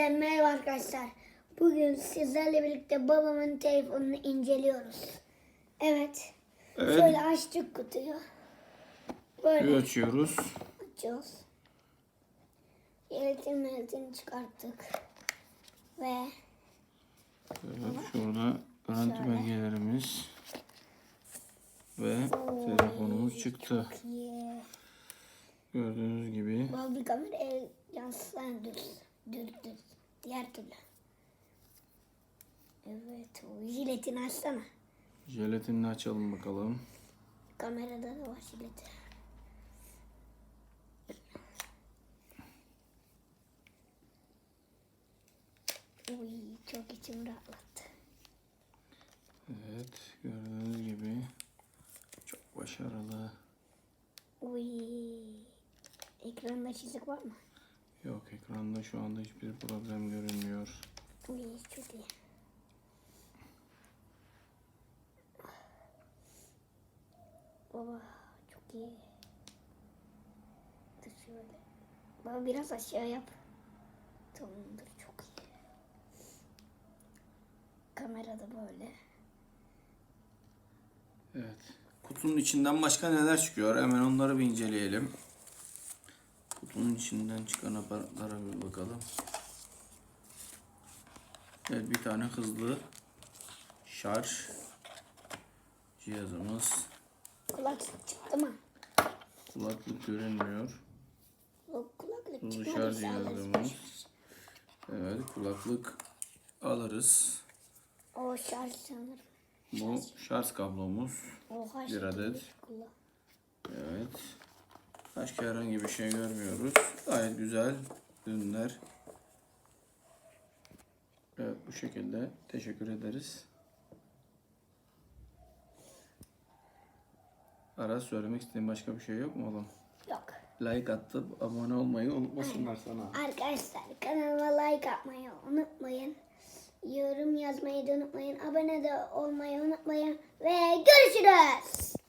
Hepinize merhaba arkadaşlar. Bugün sizlerle birlikte babamın telefonunu inceliyoruz. Evet. Evet. Şöyle açtık kutuyu. Böyle Kutuyu açıyoruz. açıyoruz. Yeletin meletini çıkarttık. Ve Evet, şurada garanti belgelerimiz ve telefonumuz çıktı. Gördüğünüz gibi Baba bir kameraya yansısan düz. Düz düz. Diğer türlü. Evet o jiletini açsana. jelatinini açalım bakalım. Kamerada da var jileti. Uy çok içim rahatlattı. Evet, gördüğünüz gibi çok başarılı. Uy ekranda çizik var mı? Yok ekranda şu anda hiçbir problem görünmüyor. Uy çok iyi. Baba çok iyi. Dur şöyle. Baba biraz aşağı yap. Tamamdır çok iyi. Kamerada böyle. Evet. Kutunun içinden başka neler çıkıyor? Hemen onları bir inceleyelim. Kutunun içinden çıkan aparatlara bir bakalım. Evet bir tane hızlı şarj cihazımız. Kulaklık çıktı mı? Kulaklık görünmüyor. O kulaklık Hızlı şarj cihazımız. Evet kulaklık alırız. O şarj sanırım. Bu şarj kablomuz. Oha Bir adet. Evet. Başka herhangi bir şey görmüyoruz. Gayet güzel ürünler. Evet bu şekilde teşekkür ederiz. Aras söylemek istediğin başka bir şey yok mu oğlum? Yok. Like atıp abone olmayı unutmasınlar sana. Arkadaşlar kanalıma like atmayı unutmayın. Yorum yazmayı da unutmayın. Abone de olmayı unutmayın. Ve görüşürüz.